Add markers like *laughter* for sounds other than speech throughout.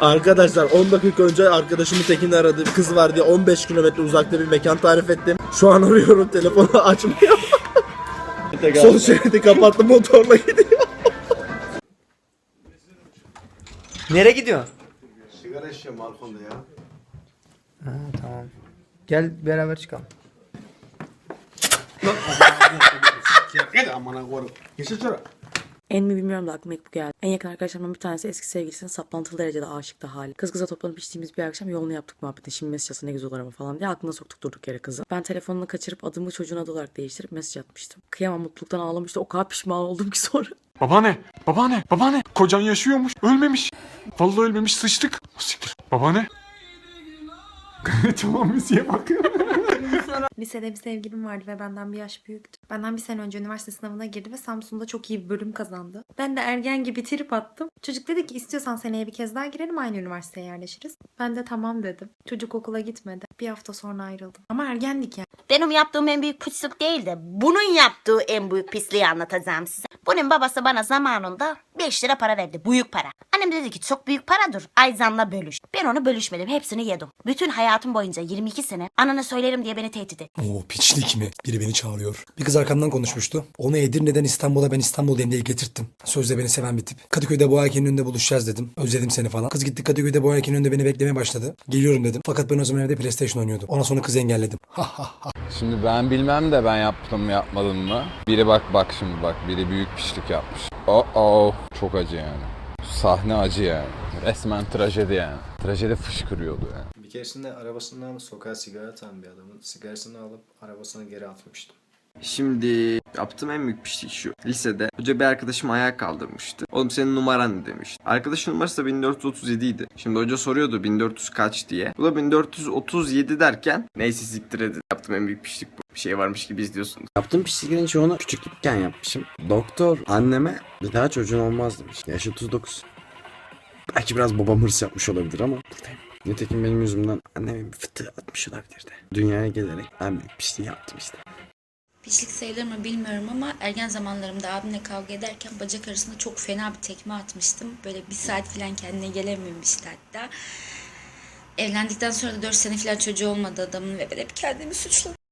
Arkadaşlar 10 dakika önce arkadaşımı Tekin aradı. Kız var diye 15 kilometre uzakta bir mekan tarif ettim. Şu an arıyorum telefonu açmıyor. Sol şeridi kapattı motorla gidiyor. Nereye gidiyorsun? Sigara içeceğim balkonda ya. Ha, tamam. Gel beraber çıkalım. Hadi amına koyayım. Geçin şuraya. En mi bilmiyorum da aklıma ilk bu geldi. En yakın arkadaşlarımdan bir tanesi eski sevgilisine saplantılı derecede aşıktı hali. Kız kıza toplanıp içtiğimiz bir akşam yolunu yaptık muhabbeti. Şimdi mesaj atsa ne güzel olur ama falan diye aklına soktuk durduk yere kızı. Ben telefonunu kaçırıp adımı çocuğun adı olarak değiştirip mesaj atmıştım. Kıyamam mutluluktan ağlamıştı. O kadar pişman oldum ki sonra. Babaanne, babaanne, babaanne. Kocan yaşıyormuş, ölmemiş. Vallahi ölmemiş, sıçtık. Siktir. Babaanne. *laughs* tamam müziğe bakıyorum. Lisede bir sevgilim vardı ve benden bir yaş büyüktü. Benden bir sene önce üniversite sınavına girdi ve Samsun'da çok iyi bir bölüm kazandı. Ben de ergen gibi trip attım. Çocuk dedi ki istiyorsan seneye bir kez daha girelim aynı üniversiteye yerleşiriz. Ben de tamam dedim. Çocuk okula gitmedi. Bir hafta sonra ayrıldım. Ama ergendik yani. Benim yaptığım en büyük pislik değil de bunun yaptığı en büyük pisliği anlatacağım size. Bunun babası bana zamanında 5 lira para verdi. Büyük para. Annem dedi ki çok büyük paradır. Ayzan'la bölüş. Ben onu bölüşmedim. Hepsini yedim. Bütün hayatım boyunca 22 sene anana söylerim diye beni tehdit etti. Oo piçlik mi? Biri beni çağırıyor. Bir kız arkamdan konuşmuştu. Onu Edirne'den İstanbul'a ben İstanbul'dayım diye getirttim. Sözde beni seven bir tip. Kadıköy'de bu erkeğin önünde buluşacağız dedim. Özledim seni falan. Kız gitti Kadıköy'de bu erkeğin önünde beni beklemeye başladı. Geliyorum dedim. Fakat ben o zaman evde PlayStation oynuyordum. Ondan sonra kızı engelledim. *laughs* Şimdi ben bilmem de ben yaptım mı yapmadım mı. Biri bak bak şimdi bak biri büyük pişlik yapmış. Oh oh çok acı yani. Sahne acı yani. Resmen trajedi yani. Trajedi fışkırıyordu yani. Bir keresinde arabasından sokağa sigara atan bir adamın sigarasını alıp arabasına geri atmıştım. Şimdi yaptığım en büyük pislik şu. Lisede hoca bir arkadaşım ayağa kaldırmıştı. Oğlum senin numaran ne demişti. Arkadaşın numarası da 1437 idi. Şimdi hoca soruyordu 1400 kaç diye. Bu da 1437 derken neyse siktir edin. Yaptığım en büyük pislik bu. Bir şey varmış gibi izliyorsunuz. Yaptığım pisliklerin çoğunu küçüklükken yapmışım. Doktor anneme bir daha çocuğun olmaz demiş. Yaşı 39. Belki biraz babam hırs yapmış olabilir ama buradayım. Nitekim benim yüzümden annemin fıtığı atmış olabilirdi. Dünyaya gelerek en büyük pisliği yaptım işte. Pislik sayılır mı bilmiyorum ama ergen zamanlarımda abimle kavga ederken bacak arasında çok fena bir tekme atmıştım. Böyle bir saat falan kendine gelememişti hatta. Evlendikten sonra da 4 sene falan çocuğu olmadı adamın ve ben hep kendimi suçladım.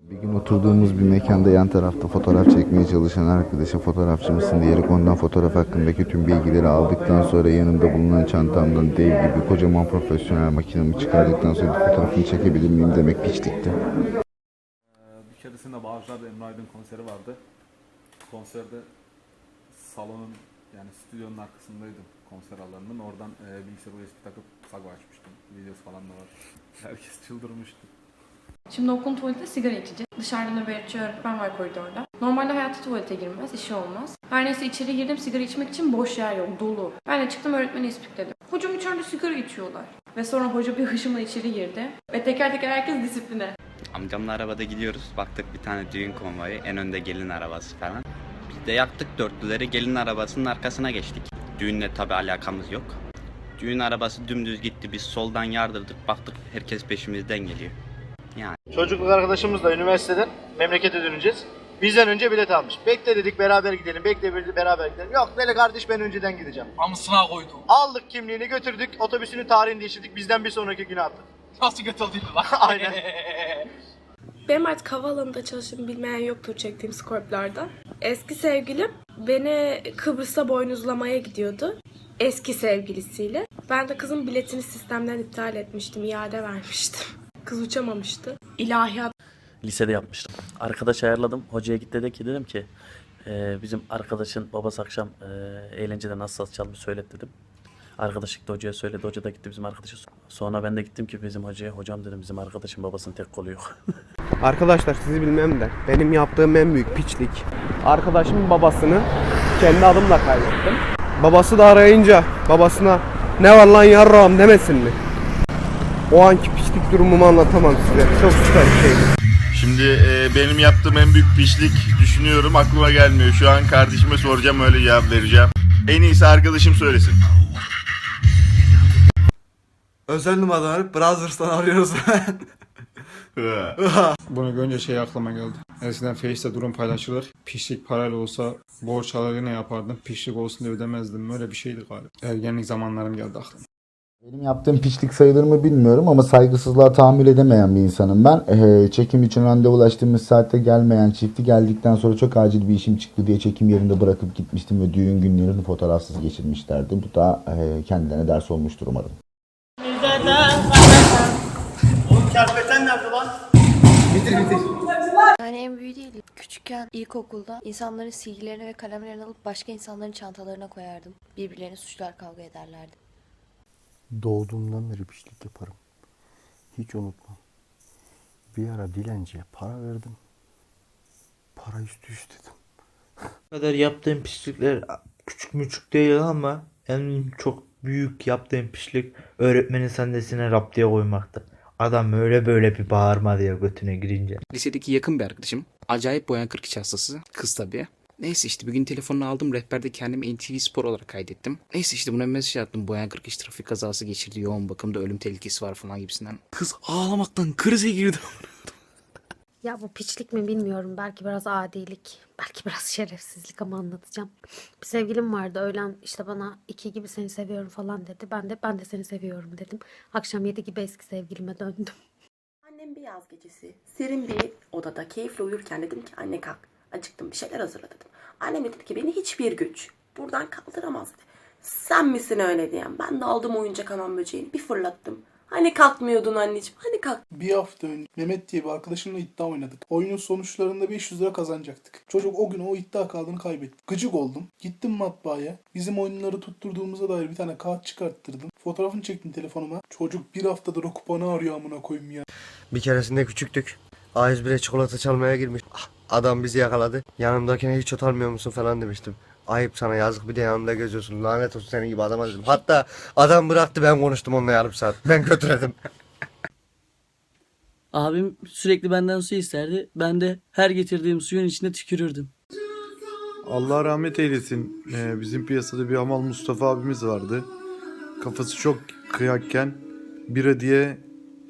Bir gün oturduğumuz bir mekanda yan tarafta fotoğraf çekmeye çalışan arkadaşa fotoğrafçı mısın diyerek ondan fotoğraf hakkındaki tüm bilgileri aldıktan sonra yanında bulunan çantamdan dev gibi kocaman profesyonel makinemi çıkardıktan sonra fotoğrafını çekebilir miyim demek piçlikti. Bir keresinde Bağcılar'da Emre Aydın konseri vardı. Konserde salonun yani stüdyonun arkasındaydım konser alanının. Oradan e, bilgisayar USB takıp sago açmıştım. Videosu falan da var. *laughs* Herkes çıldırmıştı. Şimdi okulun tuvaletinde sigara içeceğiz. Dışarıda nöbetçi öğretmen var koridorda. Normalde hayatta tuvalete girmez, işi olmaz. Her neyse içeri girdim sigara içmek için boş yer yok, dolu. Ben de çıktım öğretmeni ispikledim. Hocam içeride sigara içiyorlar. Ve sonra hoca bir hışımla içeri girdi. Ve teker teker herkes disipline. Amcamla arabada gidiyoruz. Baktık bir tane düğün konvoyu. En önde gelin arabası falan. Biz de yaktık dörtlüleri gelin arabasının arkasına geçtik. Düğünle tabi alakamız yok. Düğün arabası dümdüz gitti. Biz soldan yardırdık. Baktık herkes peşimizden geliyor. Çocukluk arkadaşımızla üniversiteden memlekete döneceğiz. Bizden önce bilet almış. Bekle dedik beraber gidelim. Bekle dedik beraber gidelim. Yok böyle kardeş ben önceden gideceğim. Amısına koydum. Aldık kimliğini götürdük. Otobüsünün tarihini değiştirdik. Bizden bir sonraki güne attık. Nasıl götürdün lan? *laughs* Aynen. *laughs* Benim artık havaalanında çalıştığımı bilmeyen yoktur çektiğim skorplardan. Eski sevgilim beni Kıbrıs'a boynuzlamaya gidiyordu. Eski sevgilisiyle. Ben de kızın biletini sistemden iptal etmiştim. iade vermiştim. Kız uçamamıştı. İlahiyat Lisede yapmıştım. Arkadaş ayarladım. Hocaya git dedi ki dedim ki "Ee, bizim arkadaşın babası akşam e, eğlencede nasıl saz çalmış söylet dedim. Arkadaş gitti hocaya söyledi. Hoca da gitti bizim arkadaşa. Sonra ben de gittim ki bizim hocaya. Hocam dedim bizim arkadaşın babasının tek kolu yok. *laughs* Arkadaşlar sizi bilmem de benim yaptığım en büyük piçlik. Arkadaşımın babasını kendi adımla kaybettim. Babası da arayınca babasına ne var lan yarrağım demesin mi? O anki piçlik durumumu anlatamam size. Çok süper bir şeydi. Şimdi e, benim yaptığım en büyük pişlik düşünüyorum aklıma gelmiyor. Şu an kardeşime soracağım öyle cevap vereceğim. En iyisi arkadaşım söylesin. Özel numaradan Brothers'tan arıyoruz. *laughs* *laughs* Bunu görünce şey aklıma geldi. Eskiden Face'te durum paylaşılır. Pişlik parayla olsa borç alır yine yapardım. Pişlik olsun diye ödemezdim. Böyle bir şeydi galiba. Ergenlik zamanlarım geldi aklıma. Benim yaptığım piçlik sayılır mı bilmiyorum ama saygısızlığa tahammül edemeyen bir insanım ben. Ee, çekim için randevulaştığımız saatte gelmeyen çifti geldikten sonra çok acil bir işim çıktı diye çekim yerinde bırakıp gitmiştim ve düğün günlerini fotoğrafsız geçirmişlerdi. Bu da e, kendilerine ders olmuştur umarım. Yani en büyüğü değil. Küçükken ilkokulda insanların silgilerini ve kalemlerini alıp başka insanların çantalarına koyardım. Birbirlerini suçlar kavga ederlerdi. Doğduğumdan beri pişlik yaparım. Hiç unutmam. Bir ara dilenciye para verdim. Para üstü istedim. Bu kadar yaptığım pislikler küçük müçük değil ama en çok büyük yaptığım pislik öğretmenin sandalesine rap diye koymaktı. Adam öyle böyle bir bağırmadı ya götüne girince. Lisedeki yakın bir arkadaşım. Acayip boyan 42 hastası. Kız tabii. Neyse işte bir gün telefonunu aldım. Rehberde kendimi NTV Spor olarak kaydettim. Neyse işte buna mesaj attım. Boyan 43 trafik kazası geçirdi. Yoğun bakımda ölüm tehlikesi var falan gibisinden. Kız ağlamaktan krize girdi. *laughs* Ya bu piçlik mi bilmiyorum. Belki biraz adilik. Belki biraz şerefsizlik ama anlatacağım. Bir sevgilim vardı. Öğlen işte bana iki gibi seni seviyorum falan dedi. Ben de ben de seni seviyorum dedim. Akşam yedi gibi eski sevgilime döndüm. Annem bir yaz gecesi serin bir odada keyifle uyurken dedim ki anne kalk acıktım bir şeyler hazırla dedim. Annem dedi ki beni hiçbir güç buradan kaldıramaz dedi. Sen misin öyle diyen? Ben de aldım oyuncak anam böceğini bir fırlattım. Hani kalkmıyordun anneciğim hani kalk. Bir hafta önce Mehmet diye bir arkadaşımla iddia oynadık. Oyunun sonuçlarında 500 lira kazanacaktık. Çocuk o gün o iddia kağıdını kaybetti. Gıcık oldum. Gittim matbaaya. Bizim oyunları tutturduğumuza dair bir tane kağıt çıkarttırdım. Fotoğrafını çektim telefonuma. Çocuk bir haftadır o kupanı arıyor amına koyayım ya. Bir keresinde küçüktük. A101'e çikolata çalmaya girmiş. Ah, Adam bizi yakaladı. Yanımdakine hiç utanmıyor musun falan demiştim. Ayıp sana yazık bir de yanımda geziyorsun. Lanet olsun senin gibi adama dedim. Hatta adam bıraktı ben konuştum onunla yarım saat. Ben götüredim. *laughs* Abim sürekli benden su isterdi. Ben de her getirdiğim suyun içine tükürürdüm. Allah rahmet eylesin. Ee, bizim piyasada bir Amal Mustafa abimiz vardı. Kafası çok kıyakken bira diye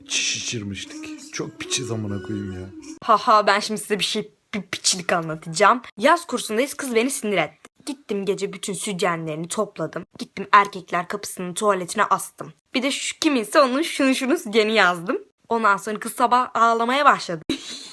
çiş içirmiştik. Çok piçi zamana koyayım ya. Haha ben şimdi size bir şey bir piçlik anlatacağım. Yaz kursundayız kız beni sinir etti. Gittim gece bütün sütyenlerini topladım. Gittim erkekler kapısının tuvaletine astım. Bir de şu kiminse onun şunu şunu sütyeni yazdım. Ondan sonra kız sabah ağlamaya başladı.